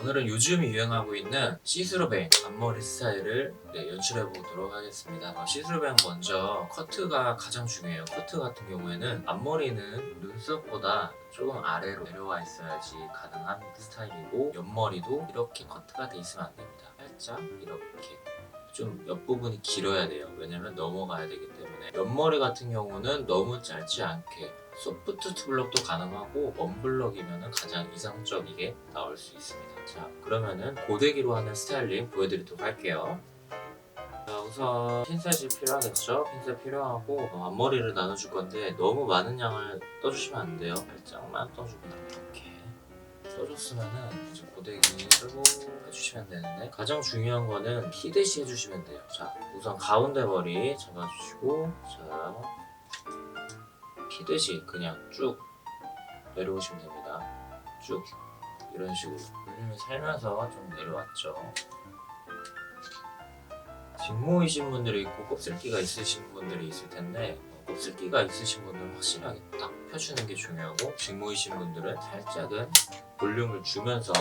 오늘은 요즘 유행하고 있는 시스루뱅 앞머리 스타일을 네, 연출해 보도록 하겠습니다. 어, 시스루뱅 먼저 커트가 가장 중요해요. 커트 같은 경우에는 앞머리는 눈썹보다 조금 아래로 내려와 있어야지 가능한 스타일이고 옆머리도 이렇게 커트가 돼 있으면 안 됩니다. 살짝 이렇게 좀 옆부분이 길어야 돼요. 왜냐면 넘어가야 되기 때문에 옆머리 같은 경우는 너무 짧지 않게 소프트 투블럭도 가능하고 원블럭이면 가장 이상적이게 나올 수 있습니다. 자 그러면은 고데기로 하는 스타일링 보여드리도록 할게요. 자 우선 핀셋이 필요하겠죠? 핀셋 필요하고 어, 앞머리를 나눠줄 건데 너무 많은 양을 떠주시면 안 돼요. 살짝만 떠줍니다. 이렇게 떠줬으면은 이제 고데기 쓰고 해주시면 되는데 가장 중요한 거는 피듯이 해주시면 돼요. 자 우선 가운데 머리 잡아주시고 자 피듯이 그냥 쭉 내려오시면 됩니다. 쭉 이런 식으로 볼륨이 살면서 좀 내려왔죠. 직모이신 분들이 있고 곱슬기가 있으신 분들이 있을 텐데 어, 곱슬기가 있으신 분들은 확실하게 딱 펴주는 게 중요하고 직모이신 분들은 살짝은 볼륨을 주면서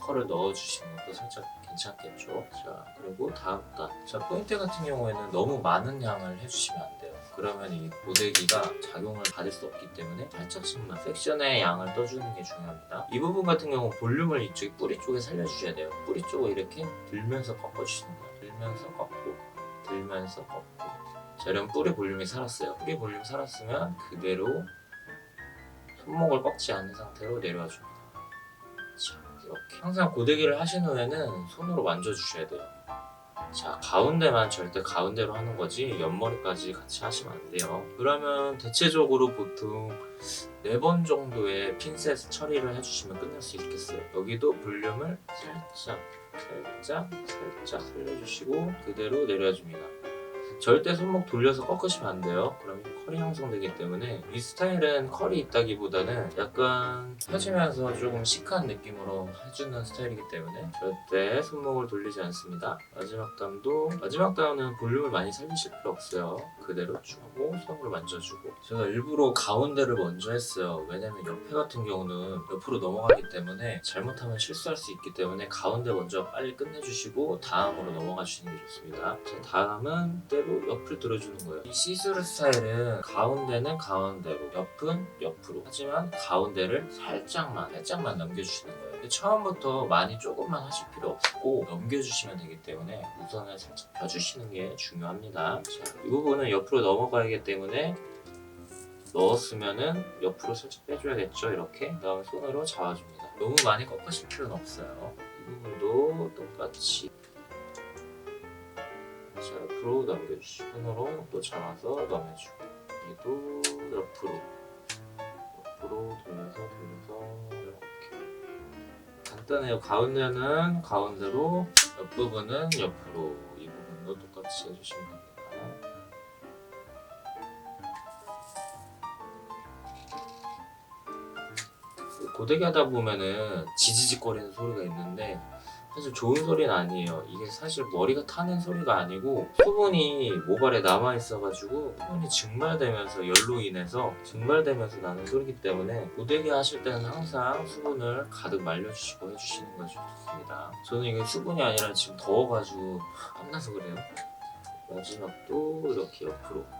컬을 넣어주시는 것도 살짝 괜찮겠죠. 자 그리고 다음 단. 자 포인트 같은 경우에는 너무 많은 양을 해주시면 안 돼요. 그러면 이 고데기가 작용을 받을 수 없기 때문에 살짝씩만 섹션의 양을 떠주는 게 중요합니다. 이 부분 같은 경우 볼륨을 이쪽 뿌리 쪽에 살려주셔야 돼요. 뿌리 쪽을 이렇게 들면서 꺾어주시는 거예요. 들면서 꺾고, 들면서 꺾고. 자, 이런 뿌리 볼륨이 살았어요. 뿌리 볼륨 살았으면 그대로 손목을 꺾지 않는 상태로 내려와 줍니다. 자, 이렇게. 항상 고데기를 하신 후에는 손으로 만져주셔야 돼요. 자, 가운데만 절대 가운데로 하는 거지 옆머리까지 같이 하시면 안 돼요. 그러면 대체적으로 보통 4번 정도의 핀셋 처리를 해주시면 끝날 수 있겠어요. 여기도 볼륨을 살짝, 살짝, 살짝 살려주시고 그대로 내려줍니다. 절대 손목 돌려서 꺾으시면 안 돼요. 그러면 컬이 형성되기 때문에 이 스타일은 컬이 있다기보다는 약간 펴지면서 조금 시크한 느낌으로 해주는 스타일이기 때문에 절대 손목을 돌리지 않습니다. 마지막 담도 마지막 담은 볼륨을 많이 살리실 필요 없어요. 그대로 쭉 하고 손으로 만져주고 제가 일부러 가운데를 먼저 했어요. 왜냐면 옆에 같은 경우는 옆으로 넘어가기 때문에 잘못하면 실수할 수 있기 때문에 가운데 먼저 빨리 끝내주시고 다음으로 넘어가 주시는 게 좋습니다. 자, 다음은 때로 옆을 들어주는 거예요. 이 시스루 스타일은 가운데는 가운데로, 옆은 옆으로. 하지만 가운데를 살짝만, 살짝만 넘겨주시는 거예요. 처음부터 많이 조금만 하실 필요 없고 넘겨주시면 되기 때문에 우선은 살짝 펴주시는 게 중요합니다. 자, 이 부분은 옆으로 넘어가기 때문에 넣었으면은 옆으로 살짝 빼줘야겠죠 이렇게 그 다음에 손으로 잡아줍니다 너무 많이 꺾으실 필요는 없어요 이 부분도 똑같이 자 옆으로 넘겨주시고 손으로 또 잡아서 넘겨주고 여기도 옆으로 옆으로 돌려서 돌려서 이렇게. 간단해요. 가운데는 가운데로 옆부분은 옆으로. 이 부분도 똑같이 해주시면 됩니다. 고데기 하다 보면은 지지직거리는 소리가 있는데 사실 좋은 소리는 아니에요. 이게 사실 머리가 타는 소리가 아니고 수분이 모발에 남아 있어가지고 수분이 증발되면서 열로 인해서 증발되면서 나는 소리기 때문에 고데기 하실 때는 항상 수분을 가득 말려주시고 해주시는 것이 좋습니다. 저는 이게 수분이 아니라 지금 더워가지고 땀나서 그래요. 마지막도 이렇게 옆으로 자,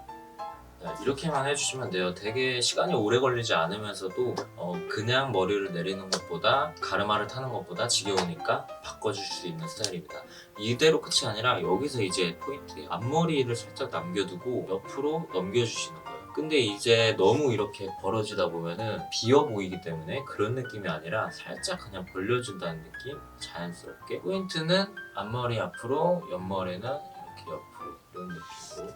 이렇게만 해주시면 돼요. 되게 시간이 오래 걸리지 않으면서도 어, 그냥 머리를 내리는 것보다 가르마를 타는 것보다 지겨우니까 바꿔주실 수 있는 스타일입니다. 이대로 끝이 아니라 여기서 이제 포인트예요. 앞머리를 살짝 남겨두고 옆으로 넘겨주시는 거예요. 근데 이제 너무 이렇게 벌어지다 보면은 비어 보이기 때문에 그런 느낌이 아니라 살짝 그냥 벌려준다는 느낌? 자연스럽게. 포인트는 앞머리 앞으로, 옆머리는 이렇게 옆으로 이런 느낌으로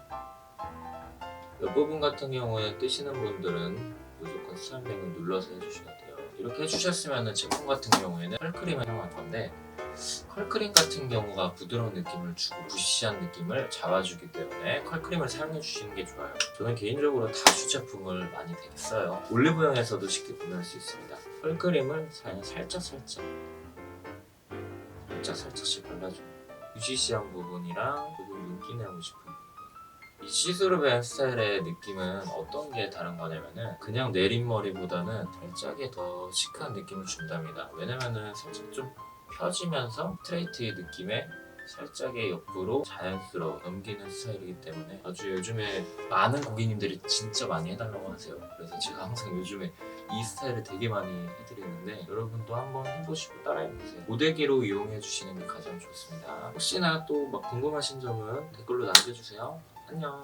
옆부분 같은 경우에 뜨시는 분들은 무조건 스타일링을 눌러서 해주셔야 돼요. 이렇게 해주셨으면 제품 같은 경우에는 컬크림을 사용할 건데 컬크림 같은 경우가 부드러운 느낌을 주고 부시시한 느낌을 잡아주기 때문에 컬크림을 사용해 주시는 게 좋아요. 저는 개인적으로 다슈 제품을 많이 되게 써요. 올리브영에서도 쉽게 구매할 수 있습니다. 컬크림을 살짝 살짝 살짝 살짝씩 발라줍니다. 부시시한 부분이랑 그리고 윤기 내고 싶은 이 시스루벤 스타일의 느낌은 어떤 게 다른 거냐면은 그냥 내린 머리보다는 살짝의 더 시크한 느낌을 준답니다. 왜냐면은 살짝 좀 펴지면서 스트레이트 느낌의 살짝의 옆으로 자연스러워 넘기는 스타일이기 때문에 아주 요즘에 많은 고객님들이 진짜 많이 해달라고 하세요. 그래서 제가 항상 요즘에 이 스타일을 되게 많이 해드리는데 여러분도 한번 해보시고 따라해보세요. 고데기로 이용해 주시는 게 가장 좋습니다. 혹시나 또 막 궁금하신 점은 댓글로 남겨주세요. 안녕.